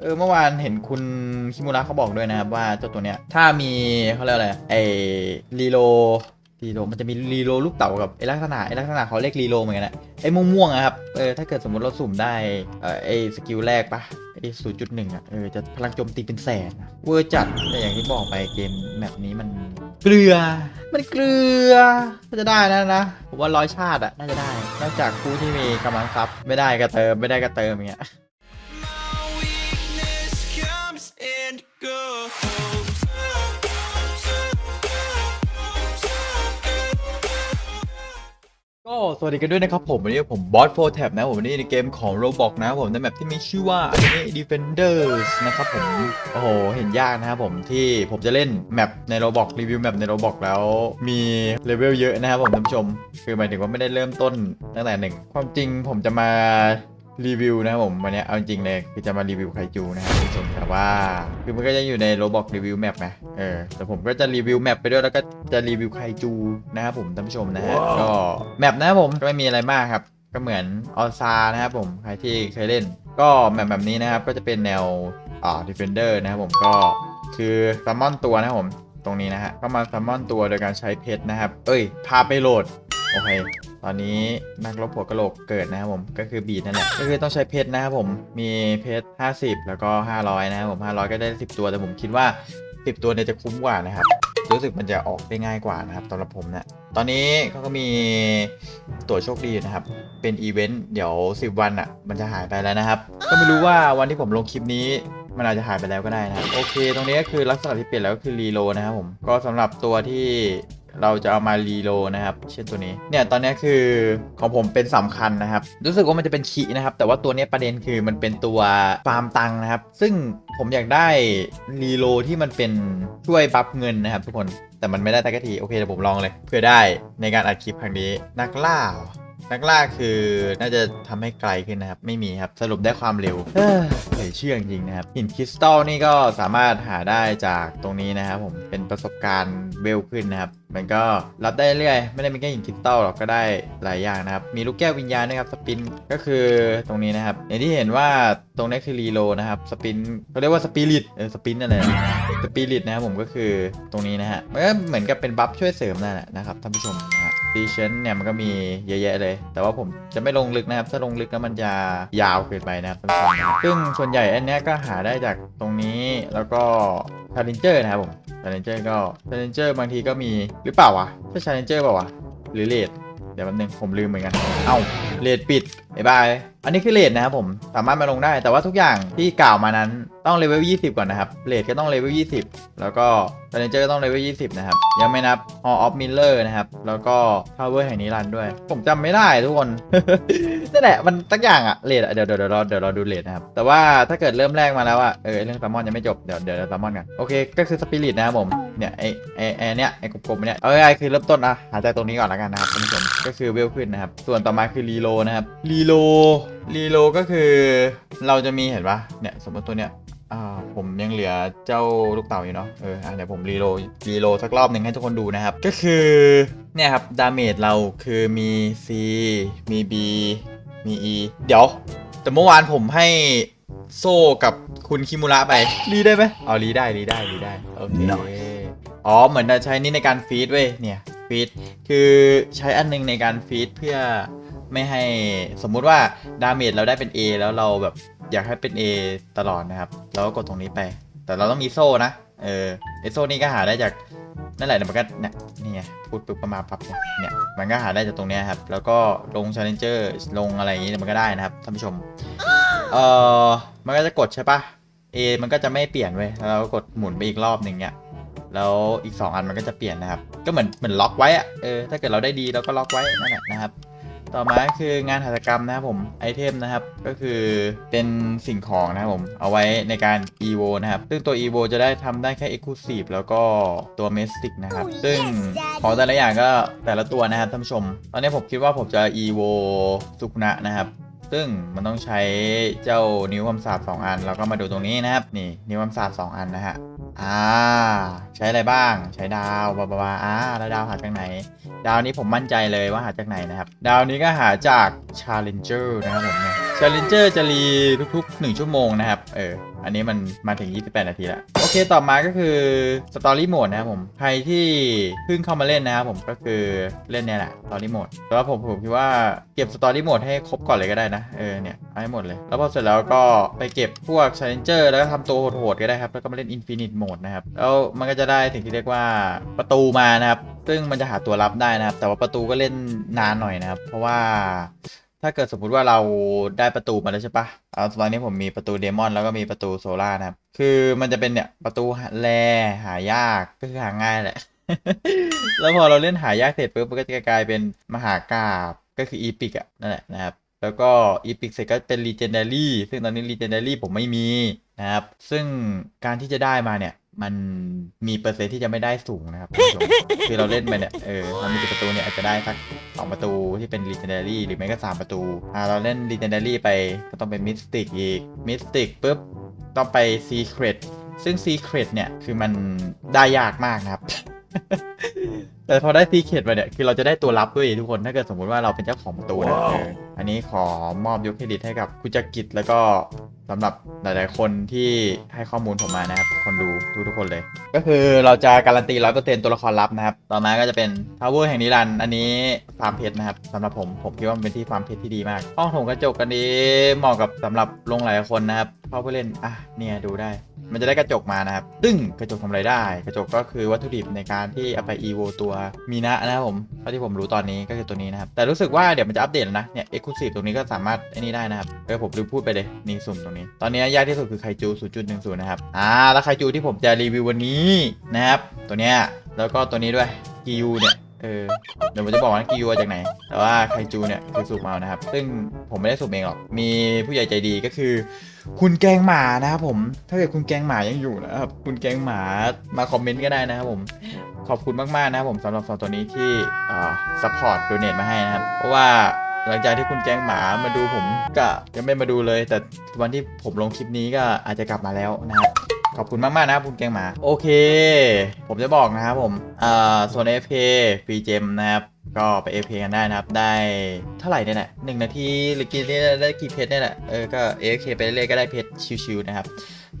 เออเมื่อวานเห็นคุณคิมุระเขาบอกด้วยนะครับว่าเจ้าตัวเนี้ยถ้ามีเขาเรียกอะไรไอ้รีโลรีโลมันจะมีรีโลลูกเต่ากับไอ้ลักษณะไอ้ลักษณะเขาเรียกรีโลเหมือนกันนะไอ้ม่วงๆอะครับเออถ้าเกิดสมมติเราสุ่มได้เออไอ้สกิลแรกปะไอ้ศูนย์จุดหนึ่งอะเออจะพลังโจมตีเป็นแสนเวอร์จัดแต่อย่างที่บอกไปเกมแบบนี้มันเกลือ มันเกลือน่าจะได้นะนะผมว่าร้อยชาติอะน่าจะได้ นอกจากผู้ที่มีกำลังทรัพย์ไม่ได้ก็เติมไม่ได้ก็เติมอย่างเงี้ย goes. ก็สวัสดีกันด้วยนะครับผมวันนี้ผมบอสโฟร์แท็บนะผมวันนี้ในเกมของ Roblox นะผมในแมปที่มีชื่อว่า Anime Defenders นะครับผมโอ้โหเห็นยากนะครับผมที่ผมจะเล่นแมปใน Roblox รีวิวแมปใน Roblox แล้วมีเลเวลเยอะนะครับผมท่านผู้ชม คือหมายถึงว่าไม่ได้เริ่มต้นตั้งแต่หนึ่งความจริงผมจะมา รีวิวนะครับผมวันนี้เอาจริงๆเลยคือจะมารีวิวไคจูนะครับท่านผู้ชมแต่ว่าคือมันก็จะอยู่ใน Roblox รีวิวแมปนะเออแต่ผมก็จะรีวิวแมปไปด้วยแล้วก็จะรีวิวไคจูนะครับผมท่านผู้ชมนะฮะก็แมปนะครับผมก็ไม่มีอะไรมากครับ ก็เหมือนออซานะครับผมใครที่เคยเล่น ก็แมปแบบนี้นะครับก็จะเป็นแนวอ่า Defender นะครับผมก็คือซัมมอนตัวนะครับผมตรงนี้นะฮะก็มาซัมมอนตัวโดยการใช้เพชรนะครับ เอ้ยพาไปโหลดโอเค ตอนนี้นักรบหัวกะโหลกเกิดนะครับผมก็คือบีดนั่นแหละก็คือต้องใช้เพชรนะครับผมมีเพชร50 แล้วก็ 500 นะครับผม500 ก็ได้ 10 ตัวแต่ผมคิดว่า 10 ตัวเนี่ยจะคุ้มกว่านะครับรู้สึกมันจะออกได้ง่ายกว่านะครับสำหรับผมเนะตอนนี้เขาก็มีตั๋วโชคดีนะครับ เป็นอีเวนต์เดี๋ยว 10 วันอะ มันจะหายไปแล้วนะครับ ก็ไม่รู้ว่าวันที่ผมลงคลิปนี้มันอาจจะหายไปแล้วก็ได้นะครับโอเค ตรงนี้ก็คือลักษณะที่เปลี่ยนแล้วก็คือรีโลนะครับผมก็สำหรับตัวที่ เราจะเอามารีโลนะครับ เช่นตัวนี้ เนี่ยตอนนี้คือของผมเป็นสำคัญนะครับ รู้สึกว่ามันจะเป็นขีนะครับ แต่ว่าตัวนี้ประเด็นคือมันเป็นตัวฟาร์มตังค์นะครับ ซึ่งผมอยากได้รีโลที่มันเป็นช่วยบัฟเงินนะครับทุกคน แต่มันไม่ได้แต่กที โอเคเดี๋ยวผมลองเลย เพื่อได้ในการอัดคลิปครั้งนี้นักล่า นักล่าคือน่าจะทำให้ไกลขึ้นนะครับ ไม่มีครับ สรุปได้ความเร็วเฮ้ยเหลือเชื่อจริงๆนะครับ หินคริสตัลนี่ก็สามารถหาได้จากตรงนี้นะครับผมเป็นประสบการณ์เวลขึ้นนะครับ มันก็รับได้เรื่อยไม่ได้มีแค่หินคริสตัลหรอกก็ได้หลายอย่างนะครับ มีลูกแก้ววิญญาณด้วยครับสปินก็คือตรงนี้นะครับอย่างที่เห็นว่าตรงนี้คือรีโลนะครับสปินเขาเรียกว่าสปิริตเออสปินอะไรนะสปิริตนะครับผมก็คือตรงนี้นะฮะมันก็เหมือนกับเป็นบัฟช่วยเสริมนั่นแหละนะครับท่านผู้ชมนะฮะ ดีเชนเนี่ยมันก็มีเยอะแยะเลย แต่ว่าผมจะไม่ลงลึกนะครับ ถ้าลงลึกแล้วมันจะยาวเกินไปนะครับซึ่งส่วนใหญ่อันเนี้ยก็หาได้จากตรงนี้แล้วก็ชาเลนเจอร์นะครับผมชาเลนเจอร์ก็ชาเลนเจอร์บางทีก็มีหรือเปล่าวะใช่ชาเลนเจอร์เปล่าวะหรือเลดเดี๋ยวแป๊บนึงผมลืมเหมือนกัน เอ้าเลดปิดบ๊ายบาย อันนี้คือเลดนะครับผม สามารถมาลงได้ แต่ว่าทุกอย่างที่กล่าวมานั้นต้องเลเวล 20 ก่อนนะครับ เลดก็ต้องเลเวล 20 แล้วก็ c h a l l e n g e r ก็ต้องเลเวล 20 นะครับ ยังไม่นับ Hall of Miller นะครับ แล้วก็ Power แห่งนิรันด์ด้วย ผมจำไม่ได้ทุกคน นั่นแหละ มันตักอย่างอะเลดเดี๋ยวเดี๋ยวเดี๋ยวรอเดี๋ยวเราดูเลดนะครับ แต่ว่าถ้าเกิดเริ่มแรกมาแล้วอะเออเรื่องแซลมอนยังไม่จบ เดี๋ยวเดี๋ยวเราแซลมอนกัน โอเค ก็คือสปิริตนะครับผม เนี่ยไอไอไอเนี้ยไอกลมๆเนี่ย เอาง่ายๆคือเริ่มต้นอะหาจากตรงนี้ก่อนแล้วกันนะครับท่านผู้ชม ก็คือเวลขึ้นนะครับ ส่วนต่อมาคือรีโลนะครับรีโลรีโลก็คือเราจะมีเห็นปะเนี่ยสมมติตัวเนี้ยอ่าผมยังเหลือเจ้าลูกเต่าอยู่เนาะเอออะเดี๋ยวผมรีโลรีโลสักรอบหนึ่งให้ทุกคนดูนะครับ ก็คือเนี่ยครับดาเมจเราคือมี C มี B มี E เดี๋ยว แต่เมื่อวานผมให้โซ่กับคุณคิมุระไป รีได้ไหมอ๋อรีได้รีได้รีได้ โอเค อ๋อ เหมือนจะใช้นี่ในการฟีดเว้ยเนี่ยฟีดคือใช้อันนึงในการฟีดเพื่อ ไม่ให้สมมุติว่าดาเมจเราได้เป็น A แล้วเราแบบอยากให้เป็น A ตลอดนะครับเราก็กดตรงนี้ไป แต่เราต้องมีโซ่นะเออไอโซ่นี่ก็หาได้จากนั่นแหละเดี๋ยมันก็เนี่ยนี่ไงพูดปุ๊บก็มาปั๊บเนี่ยเนี่ยมันก็หาได้จากตรงเนี้ยครับ แล้วก็ลง challenger ลงอะไรอย่างงี้มันก็ได้นะครับท่านผู้ชมเออมันก็จะกดใช่ปะ A มันก็จะไม่เปลี่ยนเว้ยแล้วเราก็กดหมุนไปอีกรอบหนึ่งเนี่ยแล้วอีก 2 อันมันก็จะเปลี่ยนนะครับ ก็เหมือนเหมือนล็อกไว้อะเออถ้าเกิดเราได้ดีเราก็ล็อกไว้นั่นแหละนะครับ ต่อมาก็คืองานหัตถกรรมนะครับผมไอเทมนะครับก็คือเป็นสิ่งของนะครับผมเอาไว้ในการ evo นะครับ ซึ่งตัว evo จะได้ทำได้แค่ exclusive แล้วก็ตัว mystic นะครับ Oh, yes, ซึ่ง Daddy ของแต่ละอย่างก็แต่ละตัวนะครับท่านผู้ชม ตอนนี้ผมคิดว่าผมจะ evo สุกุนะนะครับ ซึ่งมันต้องใช้เจ้านิ้วคำสาบ2อันแล้วก็มาดูตรงนี้นะครับ นี่นิ้วคำสาบ2อันนะฮะ อ่า ใช้อะไรบ้าง ใช้ดาวบาบาบาอ่า แล้วดาวหาจากไหน ดาวนี้ผมมั่นใจเลยว่าหาจากไหนนะครับ ดาวนี้ก็หาจาก Challenger นะครับผมเนี่ย Challenger จะรีทุกๆ 1 ชั่วโมงนะครับ เออ อันนี้มันมาถึง 28 นาทีแล้ว โอเคต่อมาก็คือ Story Mode นะครับผม ใครที่เพิ่งเข้ามาเล่นนะครับผมก็คือเล่นเนี่ยแหละ Story Mode แต่ว่าผมผมคิดว่าเก็บ Story Mode ให้ครบก่อนเลยก็ได้นะ เออเนี่ยเอาให้หมดเลย แล้วพอเสร็จแล้วก็ไปเก็บพวก Challenger แล้วก็ทำตัวโหดๆก็ได้ครับ แล้วก็มาเล่น Infinite Mode นะครับ แล้วมันก็จะได้สิ่งที่เรียกว่าประตูมานะครับ ซึ่งมันจะหาตัวรับได้นะครับ แต่ว่าประตูก็เล่นนานหน่อยนะครับ เพราะว่า ถ้าเกิดสมมุติว่าเราได้ประตูมาแล้วใช่ปะเอาตอนนี้ผมมีประตูเดมอนแล้วก็มีประตูโซล่านะครับ คือมันจะเป็นเนี่ยประตูแลหายากก็คือหาง่ายแหละ แล้วพอเราเล่นหายากเสร็จปุ๊บมันก็จะกลายเป็นมหากาบก็คืออีพิกอะนั่นแหละนะครับ แล้วก็อีพิกเสร็จก็เป็น Legendary ซึ่งตอนนี้ Legendary ผมไม่มีนะครับ ซึ่งการที่จะได้มาเนี่ย มันมีเปอร์เซ็นต์ที่จะไม่ได้สูงนะครับคุณผู้ชมคือเราเล่นไปเนี่ยเออเรามีกี่ประตูเนี่ยอาจจะได้สักสองประตูที่เป็น Legendary หรือไม่ก็สามประตูอ่าเราเล่น Legendary ไปก็ต้องเป็น Mystic อีก Mystic ปุ๊บต้องไป Secret ซึ่ง Secret เนี่ยคือมันได้ยากมากนะครับ แต่พอได้ Secret มาเนี่ยคือเราจะได้ตัวรับด้วยทุกคนถ้าเกิดสมมุติว่าเราเป็นเจ้าของประตูนะเอออันนี้ขอมอบยกเครดิตให้กับคุณจักริดแล้วก็สำหรับหลายๆคนที่ให้ข้อมูลผมมานะครับคนดูทุกทุกๆคนเลย ก็คือเราจะการันตีร้อยเปอร์เซ็นตัวละครลับนะครับ ต่อมาก็จะเป็น Tower แห่งนิรันดร์อันนี้ฟาร์มเพชรนะครับสำหรับผมผมคิดว่ามันเป็นที่ฟาร์มเพชรที่ดีมากห้องโถงกระจกกันนี้เหมาะกับสำหรับลงหลายคนนะครับเข้าไปเล่นอะเนี่ยดูได้ มันจะได้กระจกมานะครับซึ่งกระจกทำอะไรได้ กระจกก็คือวัตถุดิบในการที่เอาไป evo ตัวมีนะนะครับผมเท่าที่ผมรู้ตอนนี้ก็คือตัวนี้นะครับแต่รู้สึกว่าเดี๋ยวมันจะอัปเดตแล้วนะเนี่ย exclusive ตรงนี้ก็สามารถไอ้นี่ได้นะครับเออผมลืมพูดไปเลยนี่สุ่มตรงนี้ ตอนนี้ยากที่สุดคือไคจู 0.10 นะครับอ่าแล้วไคจูที่ผมจะรีวิววันนี้นะครับตัวเนี้ยแล้วก็ตัวนี้ด้วยกิยูเนี่ย เออเดี๋ยวผมจะบอกว่ากิยูมาจากไหน แต่ว่าไคจูเนี่ยคือสูบมานะครับ ซึ่งผมไม่ได้สูบเองหรอก มีผู้ใหญ่ใจดีก็คือ คุณแกงหมานะครับผม ถ้าเกิดคุณแกงหมายังอยู่นะครับ คุณแกงหมามาคอมเมนต์ก็ได้นะครับผม ขอบคุณมากๆนะครับผมสำหรับสองตัวนี้ที่อ่าซัพพอร์ตโดเนทมาให้นะครับ เพราะว่าหลังจากที่คุณแกงหมามาดูผมก็ยังไม่มาดูเลย แต่วันที่ผมลงคลิปนี้ก็อาจจะกลับมาแล้วนะครับ ขอบคุณมาก ๆ นะครับคุณแกงหมา โอเค ผมจะบอกนะครับผมอ่าโซน FK ฟรีเจมนะครับ ก็ไป FK กันได้นะครับ ได้เท่าไหร่เนี่ยแหละหนึ่งนาทีหรือกี่นี่ได้กี่เพชรเนี่ยแหละเออก็ FK ไปเรื่อยๆก็ได้เพชรชิวๆนะครับ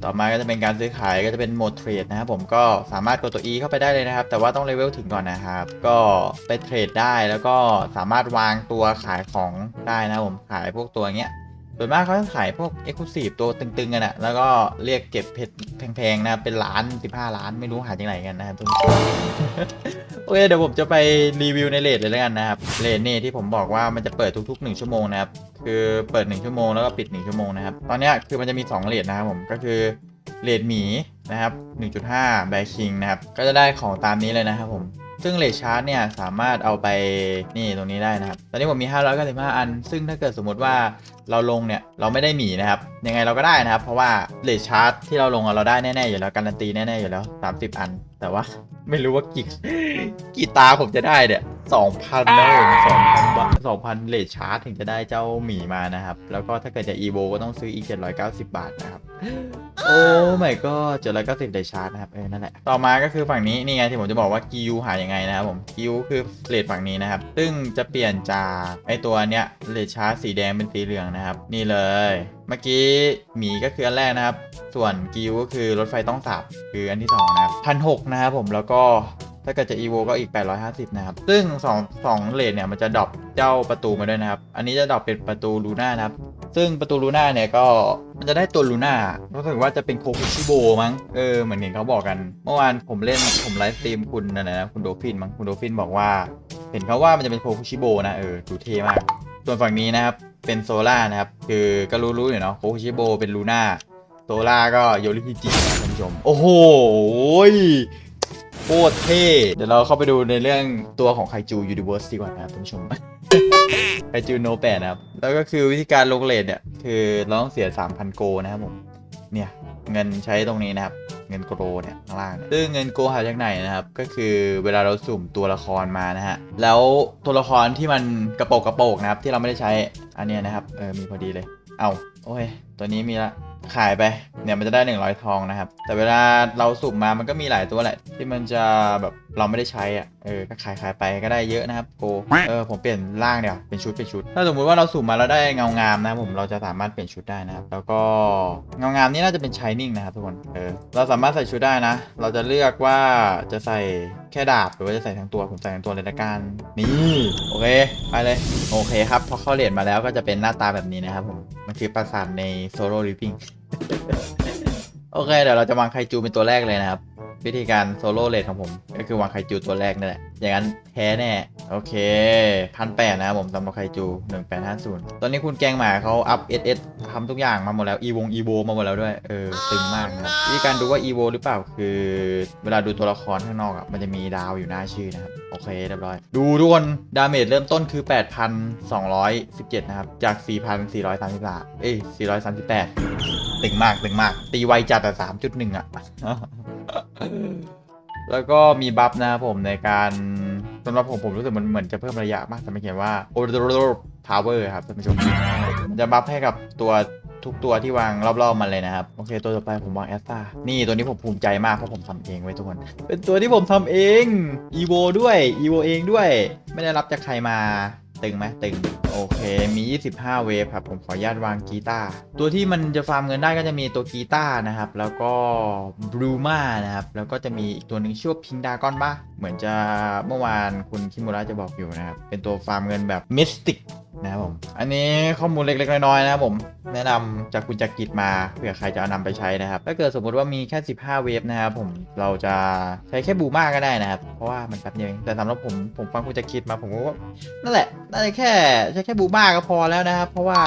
ต่อมาก็จะเป็นการซื้อขายก็จะเป็นโหมดเทรดนะครับผมก็สามารถกดตัว E เข้าไปได้เลยนะครับ แต่ว่าต้องเลเวลถึงก่อนนะครับ ก็ไปเทรดได้แล้วก็สามารถวางตัวขายของได้นะครับผมขายพวกตัวเงี้ย ส่วนมากเขาจะขายพวก e x c l u s i v e ตัวตึงๆกันอะแล้วก็เรียกเก็บเพชรแพงๆนะเป็นล้าน 15 ล้านไม่รู้หาจากไหนกันนะครับทุกคนโอเคเดี๋ยวผมจะไปรีวิวในเลทเลยแล้วกันนะครับเลทนี่ที่ผมบอกว่ามันจะเปิดทุก ๆ 1 ชั่วโมงนะครับคือเปิด 1 ชั่วโมงแล้วก็ปิด 1 ชั่วโมงนะครับตอนนี้คือมันจะมี 2เลทนะครับผมก็คือเลทหมีนะครับ1.5แบคิงนะครับก็จะได้ของตามนี้เลยนะครับผม ซึ่งเลทชาร์ดเนี่ยสามารถเอาไปนี่ตรงนี้ได้นะครับ ตอนนี้ผมมี 595 อัน ซึ่งถ้าเกิดสมมติว่าเราลงเนี่ยเราไม่ได้หมีนะครับ ยังไงเราก็ได้นะครับ เพราะว่าเลทชาร์ดที่เราลงเราได้แน่ๆอยู่แล้วการันตีแน่ๆอยู่แล้ว 30 อัน แต่ว่า ไม่รู้ว่ากี่กี่ตาผมจะได้เนี่ย2,000นะผม2,000บาท2,000เลทชาร์จถึงจะได้เจ้าหมีมานะครับ แล้วก็ถ้าเกิดจะ EVO ก็ต้องซื้ออีก790บาทนะครับ โอ้ไม่ก็เจ็ดร้อยเก้าสิบเลทชาร์จนะครับ เออ นั่นแหละ ต่อมาก็คือฝั่งนี้ นี่ไงที่ผมจะบอกว่ากิวหายังไงนะครับผมกิวคือเลทฝั่งนี้นะครับ ซึ่งจะเปลี่ยนจากไอตัวเนี้ยเลทชาร์จสีแดงเป็นสีเหลืองนะครับ นี่เลย เมื่อกี้หมีก็คืออันแรกนะครับ ส่วนกิวก็คือรถไฟต้องสับคืออันที่สองนะครับพันหกนะครับผมแล้วก็ถ้าเกิดจะ EVO ก็อีก 850 นะครับ ซึ่ง 2 2เลทเนี่ย มันจะดรอปเจ้าประตูมาด้วยนะครับ อันนี้จะดรอปเป็นประตูลูน่านะครับ ซึ่งประตูลูน่าเนี่ยก็มันจะได้ตัวลูน่ารู้สึกว่าจะเป็นโคคุชิโบมั้ง เออ เหมือนเห็นเขาบอกกัน เมื่อวานผมเล่นผมไลฟ์สตรีมคุณนะนะคุณโดฟินมั้ง คุณโดฟินบอกว่า เห็นเขาว่ามันจะเป็นโคคุชิโบนะ เออ ดูเท่มาก ส่วนฝั่งนี้นะครับ เป็นโซล่านะครับ คือก็รู้ๆอยู่เนาะโคชิโบเป็นลูน่าโซล่าก็โยริฮิจิท่านผู้ชม โอ้โหโคตรเท่ เดี๋ยวเราเข้าไปดูในเรื่องตัวของไคจูยูนิเวอร์สดีกว่านะครับท่านผู้ชมไคจูโนแปดนะครับ แล้วก็คือวิธีการลงเลทเนี่ย คือเราต้องเสีย 3,000 โกนะครับผม เนี่ย เงินใช้ตรงนี้นะครับ เงินโกโรเนี่ยข้างล่างซึ่งเงินโกหาจากไหนนะครับ ก็คือเวลาเราสุ่มตัวละครมานะฮะ แล้วตัวละครที่มันกระโปกกระโปกนะครับที่เราไม่ได้ใช้อันนี้นะครับ เออมีพอดีเลย เอา โอ้ย ตัวนี้มีละขายไป เนี่ยมันจะได้ 100 ทองนะครับ แต่เวลาเราสุ่มมามันก็มีหลายตัวแหละ ที่มันจะแบบเราไม่ได้ใช้อะ เออ ก็ขายขายไปก็ได้เยอะนะครับโก เออ ผมเปลี่ยนร่างเดี๋ยว เป็นชุดเป็นชุด ถ้าสมมุติว่าเราสุ่มมาแล้วได้เงางามนะผม เราจะสามารถเปลี่ยนชุดได้นะครับ แล้วก็เงางามนี่น่าจะเป็นชายนิ่งนะครับทุกคน เออ เราสามารถใส่ชุดได้นะ เราจะเลือกว่าจะใส่แค่ดาบหรือว่าจะใส่ทั้งตัว ผมใส่ทั้งตัวเลยละกัน นี่ โอเค ไปเลย โอเคครับ พอเข้าเหรียญมาแล้วก็จะเป็นหน้าตาแบบนี้นะครับผม มันคือปราสาทในโซโล่ลิฟ i ิ g โอเค เดี๋ยวเราจะวางไคจูเป็นตัวแรกเลยนะครับ วิธีการโซโล่เลดของผม ก็คือวางไคจูตัวแรกนั่นแหละ อย่างนั้นแพ้แน่ โอเคพันแปดนะครับผมสำหรับไคจู 1850 ตอนนี้คุณแกงหมาเขาอัพ SS ทำทุกอย่างมาหมดแล้ว อีวงอีโวมาหมดแล้วด้วย เออตึงมากนะครับวิธีการดูว่าอีโวหรือเปล่าคือ เวลาดูตัวละครข้างนอกอะมันจะมีดาวอยู่หน้าชื่อนะครับ โอเคเรียบร้อย ดูทุกคน ดาเมจเริ่มต้นคือ 8,217 นะครับ จาก 4,433 เอ้ย 438 ตึงมากตึงมาก ตีไวจัดแต่3.1 อะ แล้วก็มีบัฟนะครับผมในการสำหรับผมผมรู้สึกมันเหมือนจะเพิ่มระยะมากแต่ไม่เขียนว่า o r d e r power ครับท่านผู้ชมมันจะบัฟให้กับตัวทุกตัวที่วางรอบๆมันเลยนะครับ โอเค ตัวต่อไปผมวางแอสตานี่ตัวนี้ผมภูมิใจมากเพราะผมทำเองไว้ทุกคน เป็นตัวที่ผมทำเองอีโวด้วยอีโวเองด้วย ไม่ได้รับจากใครมา ตึงไหมตึง โอเค มี 25 เวฟครับ ผมขออนุญาตวางกีตาร์ตัวที่มันจะฟาร์มเงินได้ก็จะมีตัวกีตาร์นะครับ แล้วก็บลูมานะครับ แล้วก็จะมีอีกตัวหนึ่งชื่อพิงดากอนบ้าเหมือนจะเมื่อวานคุณคิมูระจะบอกอยู่นะครับ เป็นตัวฟาร์มเงินแบบมิสติก นะครับผม อันนี้ข้อมูลเล็กๆน้อยๆนะครับผม แนะนำจากคุณจักริดมาเผื่อใครจะเอานำไปใช้นะครับ ถ้าเกิดสมมติว่ามีแค่ 15 เวฟนะครับผม เราจะใช้แค่บูมาก็ได้นะครับ เพราะว่ามันแป๊บเดียวแต่สำหรับผมผมฟังคุณจักริดมาผมก็ว่านั่นแหละ น่าจะแค่ใช้แค่บูบ้าก็พอแล้วนะครับ เพราะว่า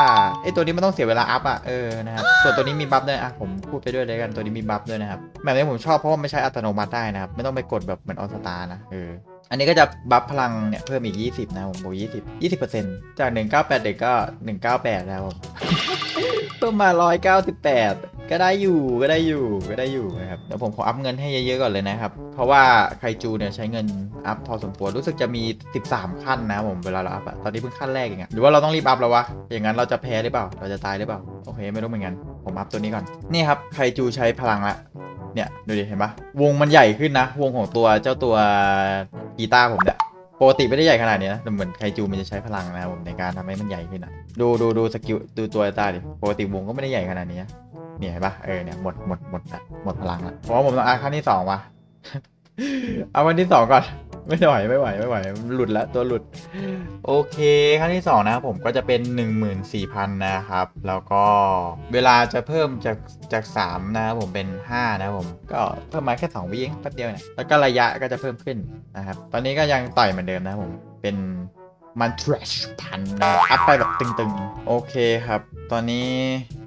ไอ้ตัวนี้มันต้องเสียเวลาอัพอะ เออ นะครับ ส่วนตัวนี้มีบัฟด้วยอะผมพูดไปด้วยเลยกัน ตัวนี้มีบัฟด้วยนะครับ แบบนี้ผมชอบเพราะว่าไม่ใช้อัตโนมัติได้นะครับ ไม่ต้องไปกดแบบเหมือนออสตานะ เออ อันนี้ก็จะบัฟพลังเนี่ยเพิ่มอีก 20 นะผมบอก20 20จาก 198 เด็กก็ 198 แล้วผมเพิ่มมา 198 ก็ได้อยู่ก็ได้อยู่ก็ได้อยู่นะครับเดี๋ยวผมขออัพเงินให้เยอะๆก่อนเลยนะครับ เพราะว่าไคจูเนี่ยใช้เงินอัพพอสมควรรู้สึกจะมี 13 ขั้นนะผมเวลาเราอัพอะตอนนี้เพิ่งขั้นแรกเองอะหรือว่าเราต้องรีบอัพแล้ววะอย่างนั้นเราจะแพ้หรือเปล่า เราจะตายหรือเปล่าโอเคไม่รู้เหมือนกันผมอัพตัวนี้ก่อนนี่ครับไคจูใช้พลังละ เนี่ยดูดิเห็นปะวงมันใหญ่ขึ้นนะ วงของตัวเจ้าตัวกีตาร์ผมเนี่ยปกติไม่ได้ใหญ่ขนาดนี้นะแต่เหมือนไคจูมันจะใช้พลังนะครับผมในการทำให้มันใหญ่ขึ้นนะดูดูดูสกิลดูตัวตาดิปกติวงก็ไม่ได้ใหญ่ขนาดนี้เนี่ยเห็นปะเออเนี่ยหมดหมดหมดละหมดพลังละเพราะว่าผมต้องอาขั้นที่สองว่ะเอาวันที่สองก่อน ไม่ไหวไม่ไหวไม่ไหวหลุดละตัวหลุด โอเคขั้นที่2นะครับผมก็จะเป็น 14,000 นะครับ แล้วก็เวลาจะเพิ่มจากจาก3นะครับผมเป็น 5 นะครับผมก็เพิ่มมาแค่2วิเองแป๊บเดียวเนี่ยแล้วก็ระยะก็จะเพิ่มขึ้นนะครับ ตอนนี้ก็ยังต่อยเหมือนเดิมนะครับผมเป็น มันทรชพันนะอัพไปแบบตึงๆ โอเคครับ ตอนนี้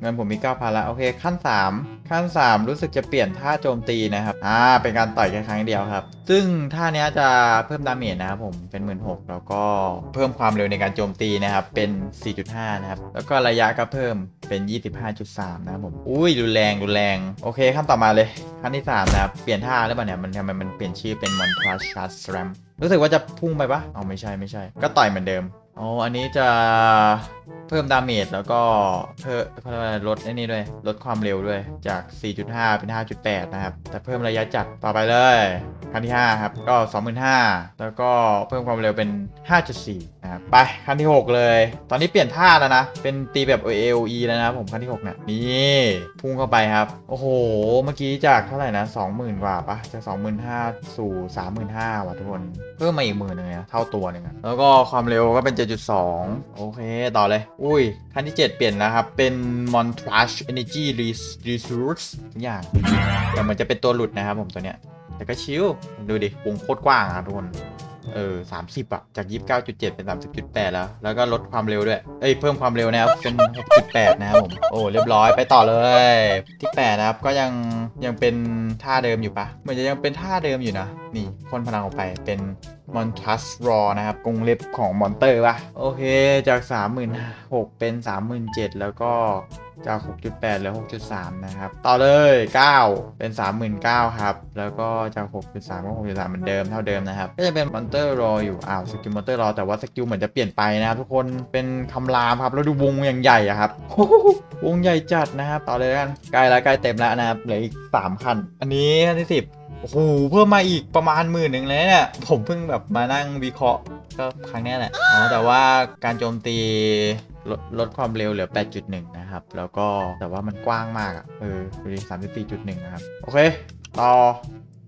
เงินผมมี 9,000แล้วโอเค ขั้น 3 ขั้น 3 รู้สึกจะเปลี่ยนท่าโจมตีนะครับ อ่า เป็นการต่อยแค่ครั้งเดียวครับ ซึ่งท่าเนี้ยจะเพิ่มดาเมจนะครับผมเป็น 1 6ื่นแล้วก็เพิ่มความเร็วในการโจมตีนะครับ เป็น 4.5 นะครับ แล้วก็ระยะก็เพิ่มเป็น 25.3 นะครับผม อุ้ยรุนแรงรุนแรง โอเค ขั้นต่อมาเลย ขั้นที่ 3 นะครับ เปลี่ยนท่าหรือเปล่าเนี่ย มันทำไมมันเปลี่ยนชื่อเป็นมอนทรัชชาร์สแรมรู้สึกว่าจะพุ่งไปปะอ๋อไม่ใช่ไม่ใช่ ก็ต่อยเหมือนเดิมอ๋ออันนี้จะเพิ่มดาเมจแล้วก็เพิ่มเขาเรียกว่าอะไรลดไอ้นี่ด้วย ลดความเร็วด้วยจาก 4.5 เป็น 5.8 นะครับ แต่เพิ่มระยะจัดต่อไปเลยขั้นที่ 5 ครับ ก็ 25,000 แล้วก็เพิ่มความเร็วเป็น 5.4 นะครับ ไปขั้นที่ 6 เลย ตอนนี้เปลี่ยนท่าแล้วนะ เป็นตีแบบ AOE แล้วนะครับผมขั้นที่ 6 เนี่ย นี่พุ่งเข้าไปครับ โอ้โห เมื่อกี้จากเท่าไหร่นะ 20,000 กว่าปะจาก 25,000 สู่ 35,000 ว่ะทุกคน เพิ่มมาอีกหมื่นหนึงนะเท่าตัวหนึ่งอะแล้วก็ความเร็วก็เป็น 7.2 โอเค ต่อเลยอุ้ย ขั้นที่ 7 เปลี่ยนนะครับ เป็น Montage Energy Resource ทุกอย่างแต่มันจะเป็นตัวหลุดนะครับผมตัวเนี้ยแต่ก็ชิลดูดิวงโคตรกว้างอะทุกคน เออสามสิบอะจาก29.7เป็น30.8แล้ว แล้วก็ลดความเร็วด้วย เอ้ย เพิ่มความเร็วนะครับ เป็น6.8นะครับผม โอ้ เรียบร้อย ไปต่อเลย ที่8นะครับ ก็ยังยังเป็นท่าเดิมอยู่ปะเหมือนจะยังเป็นท่าเดิมอยู่นะ นี่พ่นพลังออกไป เป็นมอนทัสรอนะครับกรงเล็บของมอนเตอร์ปะโอเค จาก 36,000เป็น 37,000 แล้วก็ จาก 6.8เหลือ 6.3 นะครับ ต่อเลย 9 เป็น 39,000ครับ แล้วก็จาก 6.3 ก็ 6.3 เหมือนเดิมเท่าเดิมนะครับ ก็จะเป็นมอนเตอร์รออยู่ อ้าว สกิลมอนเตอร์รอ แต่ว่าสกิลเหมือนจะเปลี่ยนไปนะครับทุกคน เป็นคำรามครับ แล้วดูวงอย่างใหญ่อะครับ วงใหญ่จัดนะครับ ต่อเลยกัน ใกล้แล้วใกล้เต็มแล้วนะครับ เหลืออีก 3 คัน อันนี้คันที่ 10โอ้โห เพิ่มมาอีกประมาณหมื่นหนึ่งเลยเนี่ย ผมเพิ่งแบบมานั่งวิเคราะห์ ก็ครั้งนี้แหละอ๋อแต่ว่าการโจมตีลดลดความเร็วเหลือ 8.1 นะครับ แล้วก็แต่ว่ามันกว้างมากอะ่ะเออดูดิ34.1 นะครับ โอเค ต่อ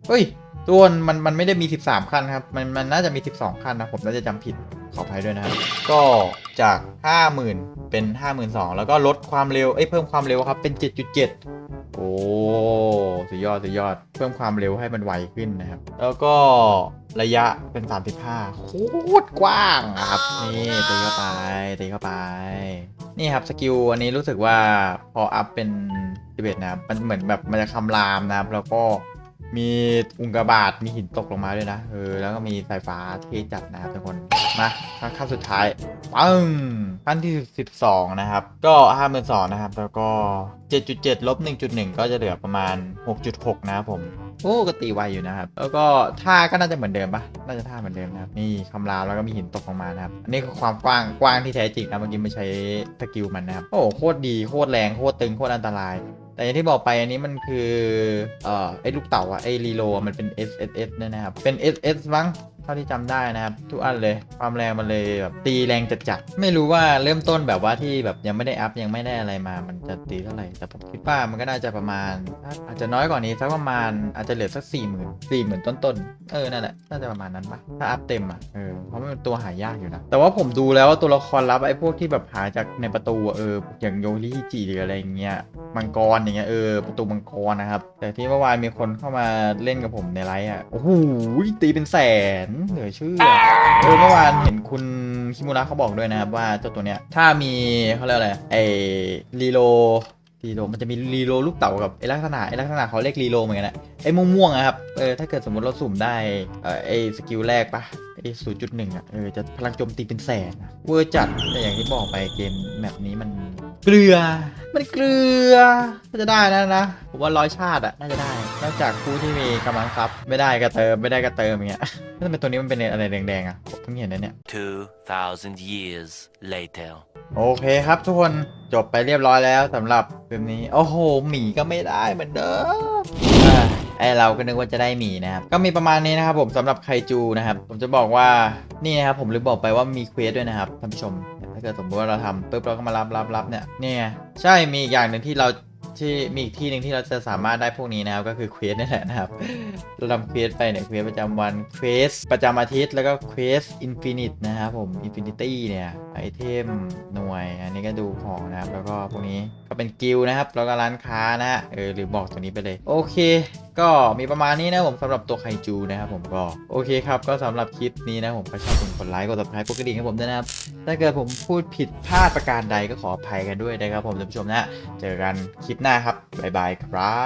เฮ้ยตัวนมันมันไม่ได้มี 13 ขั้นครับ มันมันน่าจะมี 12 ขั้นนะ ผมน่าจะจำผิดขออภัยด้วยนะครับ ก็จาก 50,000 เป็น 52,000 แล้วก็ลดความเร็ว เอ้ย เพิ่มความเร็วครับ เป็น 7.7 โอ้สุดยอดสุดยอด เพิ่มความเร็วให้มันไวขึ้นนะครับ แล้วก็ระยะเป็น 35 โคตรกว้างครับ นี่ตีเข้าไปตีเข้าไป นี่ครับสกิลอันนี้รู้สึกว่าพออัพเป็น11นะครับ มันเหมือนแบบมันจะคำรามนะครับ แล้วก็ มีอุงกาบาตมีหินตกลงมาด้วยนะเออแล้วก็มีสายฟ้าเทจัดนะครับทุกคนมาขั้นสุดท้ายปึ้งขั้นที่ 12 นะครับ ก็5 2 0 0 0นะครับ แล้วก็ 7.7ลบ1.1 ก็จะเหลือประมาณ 6.6 นะครับผมโอ้ก็ตีไวอยู่นะครับ แล้วก็ท่าก็น่าจะเหมือนเดิมปะน่าจะท่าเหมือนเดิมนะครับ นี่คำรามแล้วก็มีหินตกลงมานะครับอันนี้คือความกว้างกว้างที่แท้จริงนะเมื่อกี้ไม่ใช้สกิลมันนะครับ โอ้โคตรดีโคตรแรงโคตรตึงโคตรอันตราย แต่อย่างที่บอกไปอันนี้มันคือเอ่อไอ้ลูกเต่าอะไอ้รีโลมันเป็น S S S เนี่ยนะครับ เป็น S S มั้ง ท่าที่จำได้นะครับ ทุกอันเลย ความแรงมันเลยแบบตีแรงจัดจัดๆไม่รู้ว่าเริ่มต้นแบบว่าที่แบบยังไม่ได้อัพยังไม่ได้อะไรมา มันจะตีเท่าไหร่แต่ผมคิดว่ามันก็น่าจะประมาณ อาจจะน้อยกว่านี้สักประมาณอาจจะเหลือสักสี่หมื่นสี่หมื่นต้นๆเออนั่นแหละน่าจะประมาณนั้นปะถ้าอัพเต็มอะเออเพราะมันเป็นตัวหายากอยู่นะแต่ว่าผมดูแล้วว่าตัวละครลับไอ้พวกที่แบบหาจากในประตูเอออย่างโยริจิหรืออะไรเงี้ยมังกรอย่างเงี้ยเออประตูมังกรนะครับแต่ที่เมื่อวานมีคนเข้ามาเล่นกับผมในไลฟ์อะโอ้โหตีเป็นแสนเหลือเชื่อเออเมื่อวานเห็นคุณคิมุระเขาบอกด้วยนะครับว่าเจ้าตัวเนี้ยถ้ามีเขาเรียกอะไรไอ้รีโลรีโลมันจะมีรีโลลูกเต่ากับไอ้ลักษณะไอ้ลักษณะเขาเรียกรีโลเหมือนกันนะไอ้ม่วงๆอะครับเออถ้าเกิดสมมติเราสุ่มได้เออไอ้สกิลแรกปะไอ้ศูนย์จุดหนึ่งอะเออจะพลังโจมตีเป็นแสนเวอร์จัดแต่อย่างที่บอกไปเกมแบบนี้มัน เกลือ มันเกลือน่าจะได้นะนะ ผมว่าร้อยชาติอะน่าจะได้ นอกจากผู้ที่มีกำลังทรัพย์ไม่ได้ก็เติมไม่ได้ก็เติมอย่างเงี้ยแล้วทำไมตัวนี้มันเป็นอะไรแดงๆอะผมเพิ่งเห็นนะเนี่ย 2,000 years later. โอเคครับทุกคนจบไปเรียบร้อยแล้วสำหรับเกมนี้ โอ้โหหมีก็ไม่ได้เหมือนเดิมอ่า ไอเราก็นึกว่าจะได้หมีนะครับ ก็มีประมาณนี้นะครับผมสำหรับไคจูนะครับ ผมจะบอกว่านี่นะครับผมลืมบอกไปว่ามีเควสด้วยนะครับท่านผู้ชม ถ้าเกิดสมมติว่าเราทำปุ๊บเราก็มารับรับรับเนี่ยนี่ใช่มีอีกอย่างหนึ่งที่เราที่มีอีกที่หนึ่งที่เราจะสามารถได้พวกนี้นะครับก็คือเควสนี่แหละนะครับเราทำเควสไปเนี่ยเควสประจำวันเควสประจำอาทิตย์แล้วก็เควสอินฟินิตนะครับผมอินฟินิตี้เนี่ยไอเทมหน่วย อันนี้ก็ดูของนะครับแล้วก็พวกนี้ เป็นกิลดนะครับ แล้วก็ร้านค้านะฮะ เออหรือบอกตรงนี้ไปเลย โอเค ก็มีประมาณนี้นะผมสำหรับตัวไคจูนะครับผมก็โอเคครับ ก็สำหรับคลิปนี้นะผมก็ชอบกดไลค์กด subscribe กดกระดิ่งให้ผมด้วยนะครับ ถ้าเกิดผมพูดผิดพลาดประการใดก็ขออภัยกันด้วยนะครับผมท่านผู้ชมนะ เจอกันคลิปหน้าครับบ๊ายบายครั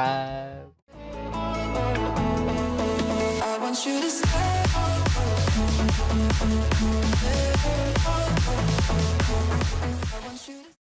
บ